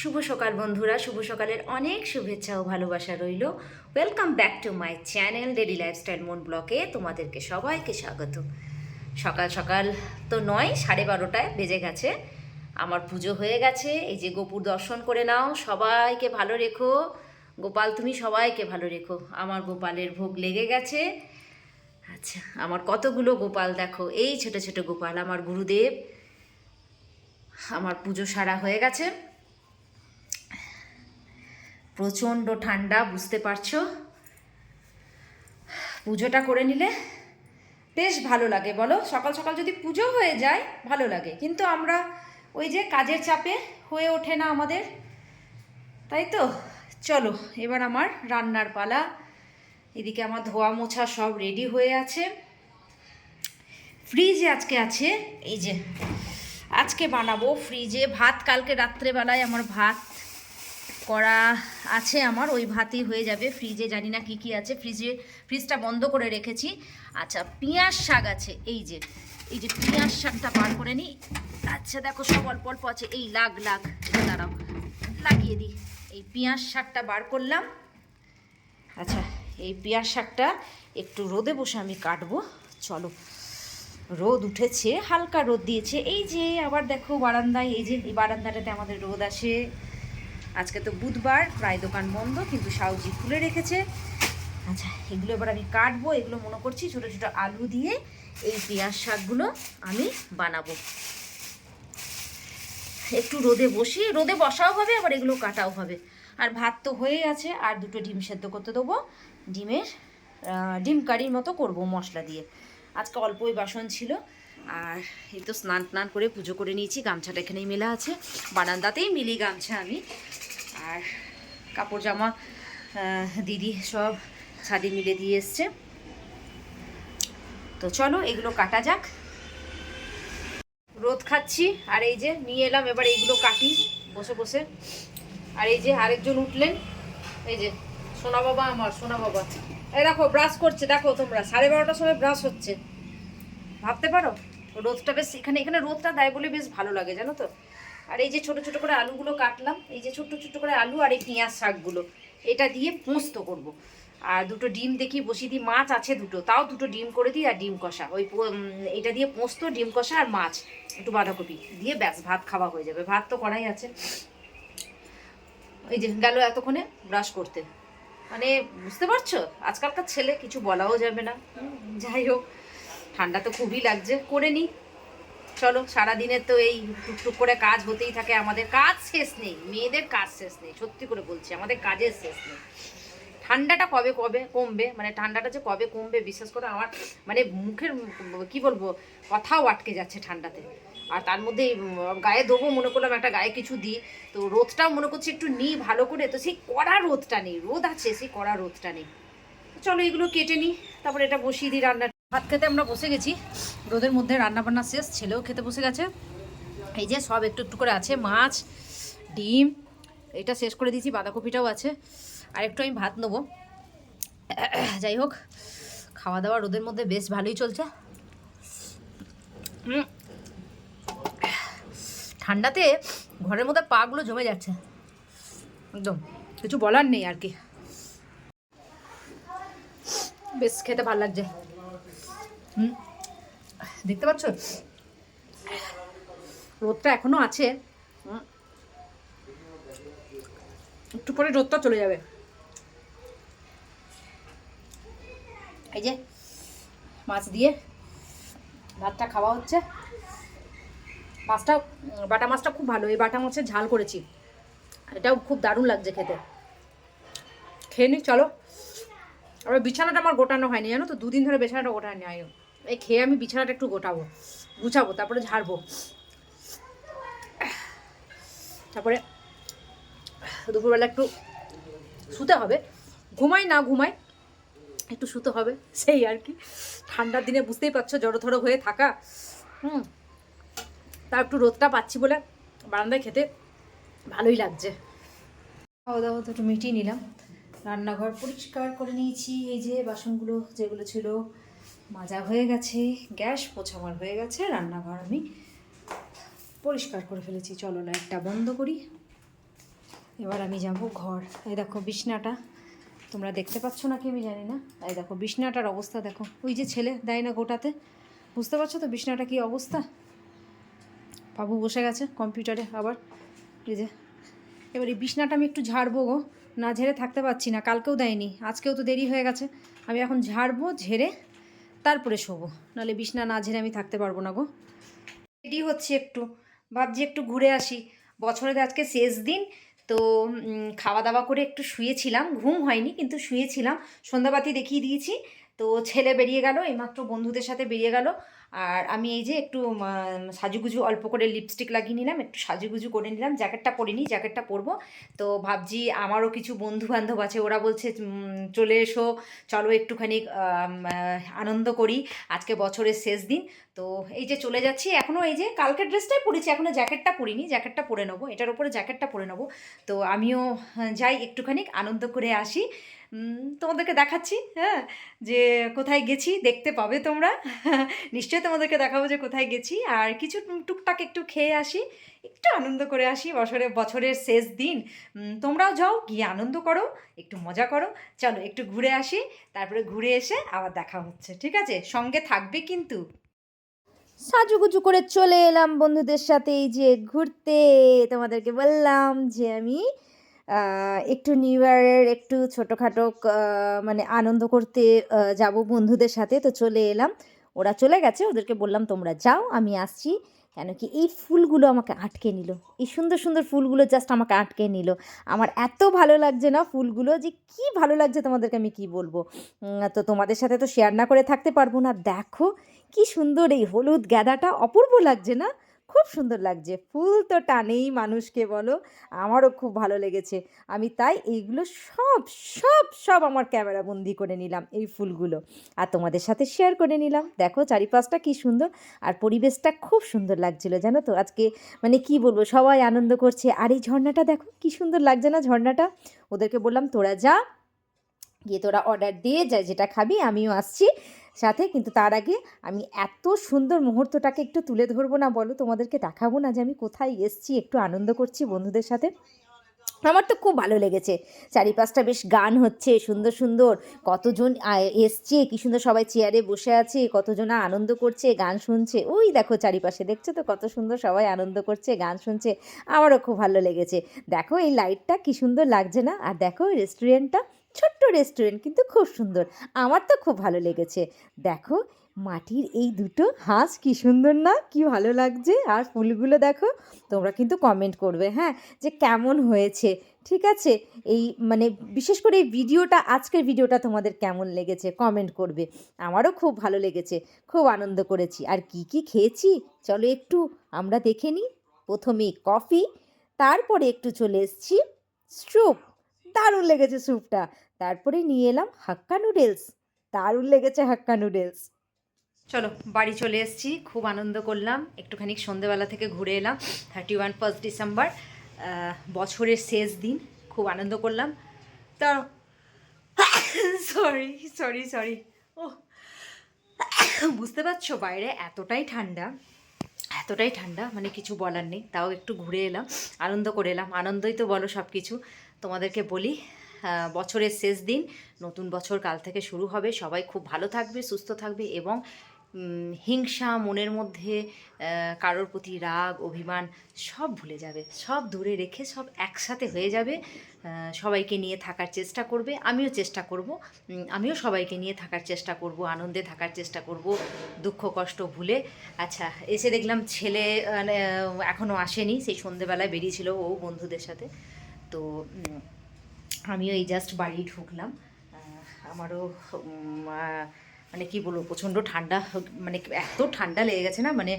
শুভ সকাল বন্ধুরা, শুভ সকালের অনেক শুভেচ্ছা ও ভালোবাসা রইল। Welcome back to my channel daily lifestyle মন ব্লকে তোমাদেরকে সবাইকে স্বাগত। সকাল সকাল তো নয়, সাড়ে বারোটায় বেজে গেছে। আমার পুজো হয়ে গেছে, এই যে গোপুর দর্শন করে নাও, সবাইকে ভালো রেখো। গোপাল, তুমি সবাইকে ভালো রেখো। আমার গোপালের ভোগ লেগে গেছে। আচ্ছা আমার কতগুলো গোপাল দেখো। এই ছোট ছোট গোপাল, আমার গুরুদেব। আমার পুজো সারা হয়ে গেছে। প্রচণ্ড ঠান্ডা, বুঝতে পারছ? পুজোটা করে নিলে বেশ ভালো লাগে, বলো? সকাল সকাল যদি পুজো হয়ে যায়, ভালো লাগে। কিন্তু আমরা ওই যে কাজের চাপে হয়ে ওঠে না আমাদের। তাই তো? চলো, এবার আমার রান্নার পালা। এদিকে আমার ধোয়া মোছা সব রেডি হয়ে আছে। ফ্রিজে আজকে আছে, এই যে, আজকে বানাবো ফ্রিজে ভাত কালকে রাত্রেবেলায় আমার ভাত। করা আছে আমার, ওই ভাতই হয়ে যাবে। ফ্রিজে জানি না কি কি আছে। ফ্রিজে ফ্রিজটা বন্ধ করে রেখেছি। আচ্ছা পেঁয়াজ শাক আছে, এই যে এই যে পেঁয়াজ শাকটা বার করে নিই। আচ্ছা দেখো সব অল্প অল্প আছে। এই লাগ লাগ, দাঁড়াও, লাগিয়ে দিই। এই পেঁয়াজ শাকটা বার করলাম। আচ্ছা এই পেঁয়াজ শাকটা একটু রোদে বসে আমি কাটবো। চলো, রোদ উঠেছে, হালকা রোদ দিয়েছে। এই যে, আবার দেখো বারান্দায়, এই যে, এই বারান্দাটাতে আমাদের রোদ আসে। আজকে তো বুধবার, প্রায় দোকান বন্ধ, কিন্তু সাউজি খুলে রেখেছে। আচ্ছা এগুলো এবার আমি কাটবো, এগুলো মনে করছি ছোটো ছোটো আলু দিয়ে এই পেঁয়াজ শাকগুলো আমি বানাবো। একটু রোদে বসি, রোদে বসাও হবে, আবার এগুলো কাটাও হবে। আর ভাত তো হয়েই আছে, আর দুটো ডিম সেদ্ধ করতে দেবো। ডিমের ডিম কারির মতো করব মশলা দিয়ে। আজকে অল্পই বাসন ছিল, আর এই তো স্নান টান করে পুজো করে নিয়েছি, গামছাটা এখানেই মেলা আছে। বারান্দাতেই মিলি গামছা আমি। আর কাপড় জামা দিদি সব ছাদে মিলে দিয়ে এসছে। তো চলো এগুলো কাটা যাক। রোদ খাচ্ছি, আর এই যে নিয়ে এলাম, এবার এইগুলো কাটি বসে বসে। আর এই যে আরেকজন উঠলেন, এই যে সোনা বাবা আমার, সোনা বাবা। এই দেখো ব্রাশ করছে, দেখো তোমরা, সাড়ে বারোটার সময় ব্রাশ হচ্ছে। ভাবতে পারো, রোদটা বেশ, এখানে এখানে রোদটা দেয় বলে বেশ ভালো লাগে, জানো তো? আর এই যে ছোট ছোট করে আলুগুলো কাটলাম, এই যে ছোট্ট ছোট্ট করে আলু আর এই পেঁয়াজ শাকগুলো, এটা দিয়ে পোস্ত করব। আর দুটো ডিম দেখি বসিয়ে দিই, মাছ আছে দুটো, তাও দুটো ডিম করে দিই আর ডিম কষা। ওই এটা দিয়ে পোস্ত, ডিম কষা আর মাছ, একটু বাঁধাকপি দিয়ে ব্যাস, ভাত খাওয়া হয়ে যাবে। ভাত তো করাই আছে। এই যে গেল এতক্ষণে ব্রাশ করতে। মানে বুঝতে পারছ? আজকালকার ছেলে, কিছু বলাও যাবে না। যাই হোক, ঠান্ডা তো খুবই লাগছে। করে নিই। চলো সারাদিনের তো এই টুকটুক করে কাজ হতেই থাকে, আমাদের কাজ শেষ নেই, মেয়েদের কাজ শেষ নেই, সত্যি করে বলছি, আমাদের কাজের শেষ নেই। ঠান্ডাটা কবে কবে কমবে? মানে ঠান্ডাটা যে কবে কমবে, বিশ্বাস করে, আমার মানে মুখের কি বলব, কথাও আটকে যাচ্ছে ঠান্ডাতে। আর তার মধ্যে গায়ে দেবো মনে করলাম, একটা গায়ে কিছু দিই, তো রোদটাও মনে করছি একটু নিই ভালো করে, তো সেই কড়া রোদটা নেই, রোদ আছে, সেই কড়া রোদটা নেই। চলো, এগুলো কেটে নিই, তারপরে এটা বসিয়ে দিই রান্না ভাত খেতে আমরা বসে গেছি। রোদের মধ্যে রান্না বান্না শেষ, ছেলেও খেতে বসে গেছে। এই যে সব একটু একটু করে আছে, মাছ, ডিম, এটা শেষ করে দিয়েছি, বাঁধাকপিটাও আছে। আর একটু আমি ভাত নেব। যাই হোক, খাওয়া দাওয়া রোদের মধ্যে বেশ ভালোই চলছে। ঠান্ডাতে ঘরের মধ্যে পাগুলো জমে যাচ্ছে। একদম, কিছু বলার নেই আর কি। বেশ খেতে ভালো লাগছে। দেখতে পাচ্ছ? রোদটা এখনও আছে। একটু পরে রোদটা চলে যাবে। এই যে, মাছ দিয়ে ভাতটা খাওয়া হচ্ছে। মাছটা, বাটা মাছটা খুব ভালো, এই বাটা মাছের ঝাল করেছি। এটাও খুব দারুণ লাগছে খেতে। খেয়ে নি, চলো। আবার বিছানাটা আমার গোটানো হয়নি, জানো তো? দুদিন ধরে বিছানাটা গোটানো হয় এই খেয়ে আমি বিছানাটা একটু গোটাবো, গুছাবো, তারপরে ঝাড়বো। তারপরে দুপুরবেলা একটু শুতে হবে। ঘুমাই না ঘুমাই, একটু শুতে হবে, সেই আর কি। ঠান্ডার দিনে বুঝতেই পারছ জড়ো থড়ো হয়ে থাকা। হুম, তা একটু রোদটা পাচ্ছি বলে বারান্দায় খেতে ভালোই লাগছে। খাওয়া দাওয়া তো একটু মিটিয়ে নিলাম। রান্নাঘর পরিষ্কার করে নিয়েছি, এই যে বাসনগুলো যেগুলো ছিল মাজা হয়ে গেছে, গ্যাস পোছামার হয়ে গেছে, রান্নাঘর আমি পরিষ্কার করে ফেলেছি। চলো লাইটটা বন্ধ করি। এবার আমি যাব ঘর। এই দেখো বিছনাটা। তোমরা দেখতে পাচ্ছ না কি আমি জানি না? এই দেখো বিছনাটার অবস্থা দেখো। ওই যে ছেলে দেয় না গোটাতে। বুঝতে পারছ তো বিছনাটা কি অবস্থা? বাবু বসে গেছে কম্পিউটারে আবার। এই যে। এবার এই বিছনাটা আমি একটু ঝাড়বো গো। না ঝেড়ে থাকতে পারছি না, কালকেও দেয়নি, আজকেও তো দেরি হয়ে গেছে। আমি এখন ঝাড়বো, ঝেড়ে তারপরে শোবো। নাহলে বিছনা না ঝেড়ে আমি থাকতে পারব না গো। রেডি হচ্ছে একটু, ভাবছি একটু ঘুরে আসি। বছরের আজকে শেষ দিন, তো খাওয়া দাওয়া করে একটু শুয়েছিলাম। ঘুম হয়নি, কিন্তু শুয়েছিলাম। সন্ধ্যাবাতি দেখিয়ে দিয়েছি। তো ছেলে বেরিয়ে গেল, এইমাত্র বন্ধুদের সাথে বেরিয়ে গেল। আর আমি এই যে একটু সাজুগুজু অল্প করে লিপস্টিক লাগিয়ে নিলাম, একটু সাজুগুজু করে নিলাম, জ্যাকেটটা পরিনি জ্যাকেটটা পরবো। তো ভাবছি আমারও কিছু বন্ধু বান্ধব আছে, ওরা বলছে চলে এসো, চলো একটুখানি আনন্দ করি, আজকে বছরের শেষ দিন। তো এই যে চলে যাচ্ছি এখনও এই যে কালকের ড্রেসটাই পরেছি এখনও জ্যাকেটটা পরিনি, জ্যাকেটটা পরে নেব, এটার উপরে জ্যাকেটটা পরে নেব। তো আমিও যাই, একটুখানি আনন্দ করে আসি। তোমাদেরকে দেখাচ্ছি হ্যাঁ? যে কোথায় গেছি, দেখতে পাবে তোমরা। নিশ্চয়ই তোমাদেরকে দেখাবো যে কোথায় গেছি। আর কিছু টুকটাক একটু খেয়ে আসি, একটু আনন্দ করে আসি বছরে, বছরের শেষ দিন। তোমরাও যাও, গিয়ে আনন্দ করো, একটু মজা করো। চলো, একটু ঘুরে আসি, তারপরে ঘুরে এসে আবার দেখা হচ্ছে, ঠিক আছে? সঙ্গে থাকবে কিন্তু। সাজুগুজু করে চলে এলাম বন্ধুদের সাথে, এই যে ঘুরতে। তোমাদেরকে বললাম যে আমি একটু নিউ ইয়ারের একটু ছোটোখাটো মানে আনন্দ করতে যাব বন্ধুদের সাথে। তো চলে এলাম। ওরা চলে গেছে। ওদেরকে বললাম, তোমরা যাও, আমি আসছি। কেন কি এই ফুলগুলো আমাকে আটকে নিল। এই সুন্দর সুন্দর ফুলগুলো জাস্ট আমাকে আটকে নিল। আমার এত ভালো লাগছে না ফুলগুলো যে কি ভালো লাগছে তোমাদেরকে আমি কি বলব? তো তোমাদের সাথে তো শেয়ার না করে থাকতে পারব না। দেখো কি সুন্দর এই হলুদ গাঁদাটা। অপূর্ব লাগছে না? খুব সুন্দর লাগছে। ফুল তো টানেই মানুষকে বলো, আমারও খুব ভালো লেগেছে। আমি তাই এইগুলো সব সব সব আমার ক্যামেরা বন্দি করে নিলাম এই ফুলগুলো। আর তোমাদের সাথে শেয়ার করে নিলাম। দেখো চারিপাশটা কি সুন্দর আর পরিবেশটা খুব সুন্দর লাগছিল, জানো তো? আজকে মানে কি বলব, সবাই আনন্দ করছে। আর এই ঝর্ণাটা দেখো, কি সুন্দর লাগছে না ঝর্ণাটা? ওদেরকে বললাম, তোরা যা, গিয়ে তোরা অর্ডার দিয়ে যা, যেটা খাবি, আমিও আসছি। সাথে, কিন্তু তার আগে আমি এত সুন্দর মুহূর্তটাকে একটু তুলে ধরবো না বলো? তোমাদেরকে দেখাবো না যে আমি কোথায় এসছি, একটু আনন্দ করছি বন্ধুদের সাথে। আমার তো খুব ভালো লেগেছে। চারিপাশটা বেশ গান হচ্ছে, সুন্দর সুন্দর। কতজন এসছে, কি সুন্দর সবাই চেয়ারে বসে আছে, কতজন আনন্দ করছে, গান শুনছে। ওই দেখো চারিপাশে, দেখছ তো কত সুন্দর সবাই আনন্দ করছে, গান শুনছে। আমারও খুব ভালো লেগেছে। দেখো এই লাইটটা কি সুন্দর লাগছে না? আর দেখো রেস্টুরেন্টটা ছোট্ট রেস্টুরেন্ট কিন্তু খুব সুন্দর। আমার তো খুব ভালো লেগেছে। দেখো, মাটির এই দুটো হাঁস কি সুন্দর না? কি ভালো লাগছে। আর ফুলগুলো দেখো, তোমরা কিন্তু কমেন্ট করবে হ্যাঁ যে কেমন হয়েছে, ঠিক আছে? এই মানে বিশেষ করে এই ভিডিওটা, আজকের ভিডিওটা তোমাদের কেমন লেগেছে কমেন্ট করবে। আমারও খুব ভালো লেগেছে, খুব আনন্দ করেছি। আর কি কি খেয়েছি? চলো একটু আমরা দেখে নিই। প্রথমে কফি তারপরে একটু চলে এসেছি স্যুপ দারুণ লেগেছে স্যুপটা। তারপরে নিয়ে এলাম হাক্কা নুডলস। দারুণ লেগেছে হাক্কা নুডলস। চলো, বাড়ি চলে এসেছি। খুব আনন্দ করলাম। একটুখানি সন্ধেবেলা থেকে ঘুরে এলাম। থার্টি ওয়ান ফার্স্ট ডিসেম্বর বছরের শেষ দিন। খুব আনন্দ করলাম। তা সরি সরি সরি ও বুঝতে পারছ বাইরে এতটাই ঠান্ডা এতটাই ঠান্ডা মানে কিছু বলার নেই। তাও একটু ঘুরে এলাম, আনন্দ করে এলাম। আনন্দই তো বলো সব কিছু তোমাদেরকে বলি বছরের শেষ দিন, নতুন বছর কাল থেকে শুরু হবে। সবাই খুব ভালো থাকবে, সুস্থ থাকবে এবং হিংসা, মনের মধ্যে কারোর প্রতি রাগ, অভিমান সব ভুলে যাবে। সব দূরে রেখে সব একসাথে হয়ে যাবে। সবাইকে নিয়ে থাকার চেষ্টা করবে। আমিও চেষ্টা করব। আমিও সবাইকে নিয়ে থাকার চেষ্টা করব, আনন্দে থাকার চেষ্টা করব, দুঃখ, কষ্ট ভুলে। আচ্ছা এসে দেখলাম ছেলে মানে এখনও আসেনি, সেই সন্ধেবেলায় বেরিয়েছিল ও বন্ধুদের সাথে। তো আমিও এই জাস্ট বাড়ি ঢুকলাম। আমারও মানে কি বলব, প্রচণ্ড ঠান্ডা মানে এত ঠান্ডা লেগে গেছে না মানে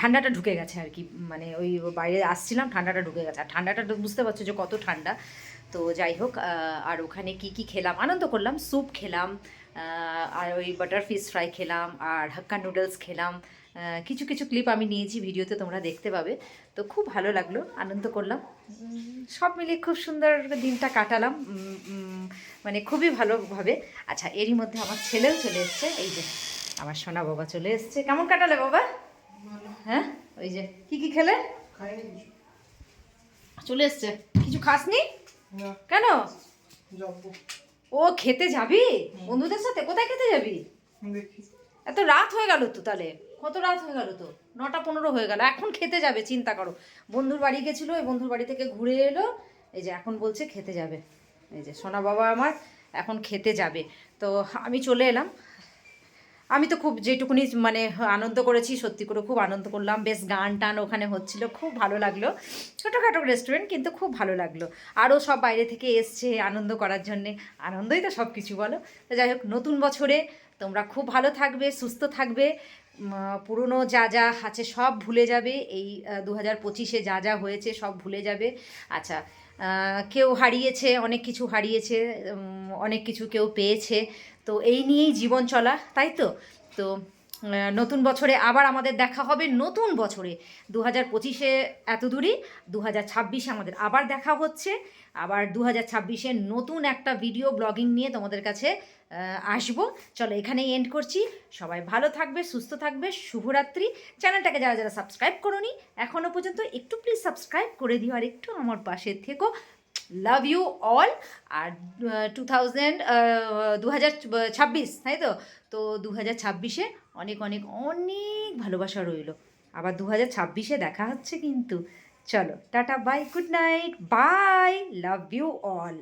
ঠান্ডাটা ঢুকে গেছে আর কি। মানে ওই বাইরে আসছিলাম, ঠান্ডাটা ঢুকে গেছে। আর ঠান্ডাটা বুঝতে পারছ যে কত ঠান্ডা। তো যাই হোক আর ওখানে কি কি খেলাম? আনন্দ করলাম, স্যুপ খেলাম আর ওই বাটার ফিশ ফ্রাই খেলাম, আর হাক্কা নুডলস খেলাম। কিছু কিছু ক্লিপ আমি নিয়েছি ভিডিওতে তোমরা দেখতে পাবে। তো খুব ভালো লাগল আনন্দ করলাম। সব মিলিয়ে খুব সুন্দর দিনটা কাটালাম মানে খুবই ভালোভাবে। আচ্ছা এরই মধ্যে আমার ছেলেও চলে এসছে এই যে আমার সোনা বাবা চলে এসছে। কেমন কাটালে বাবা? হ্যাঁ? ওই যে কি কি খেলে? চলে এসছে। কিছু খাসনি? না। কেন? ও খেতে যাবি? বন্ধুদের সাথে? কোথায় খেতে যাবি? এত রাত হয়ে গেল তো তাহলে। কত রাত হয়ে গেল তো? নটা পনেরো হয়ে গেল। এখন খেতে যাবে, চিন্তা করো। বন্ধুর বাড়ি গেছিল ওই বন্ধুর বাড়ি থেকে ঘুরে এলো। এই যে এখন বলছে খেতে যাবে। এই যে সোনা বাবা আমার এখন খেতে যাবে। তো আমি চলে এলাম। আমি তো খুব যেটুকুনি মানে আনন্দ করেছি, সত্যি করে খুব আনন্দ করলাম। বেশ গান টান ওখানে হচ্ছিল, খুব ভালো লাগল। ছোটোখাটো রেস্টুরেন্ট কিন্তু খুব ভালো লাগল। আরও সব বাইরে থেকে এসছে আনন্দ করার জন্যে। আনন্দই তো সব কিছু বলো। তো যাই হোক, নতুন বছরে তোমরা খুব ভালো থাকবে, সুস্থ থাকবে। পুরনো যা যা আছে সব ভুলে যাবে। এই দু হাজার পঁচিশে যা যা হয়েছে সব ভুলে যাবে। আচ্ছা কেউ হারিয়েছে, অনেক কিছু হারিয়েছে অনেক কিছু কেউ পেয়েছে। তো এই নিয়েই জীবন চলা, তাই তো? তো নতুন বছরে আবার আমাদের দেখা হবে নতুন বছরে। দু হাজার পঁচিশে এত দূরই দু হাজার ছাব্বিশে আমাদের আবার দেখা হচ্ছে। আবার দু হাজার ছাব্বিশে নতুন একটা ভিডিও ব্লগিং নিয়ে তোমাদের কাছে আসব। চলো এখানেই এন্ড করছি। সবাই ভালো থাকবে, সুস্থ থাকবে, শুভরাত্রি। চ্যানেলটাকে যারা যারা সাবস্ক্রাইব করোনি এখনও পর্যন্ত একটু প্লিজ সাবস্ক্রাইব করে দিও আর একটু আমার পাশে থেকো। লাভ ইউ অল আর টু থাউজেন্ড দু হাজার ছাব্বিশ, তাই তো? তো দু হাজার ছাব্বিশে অনেক অনেক অনেক ভালোবাসা রইল। আবার দু হাজার ছাব্বিশে দেখা হচ্ছে কিন্তু। চলো, tata bye good night bye love you all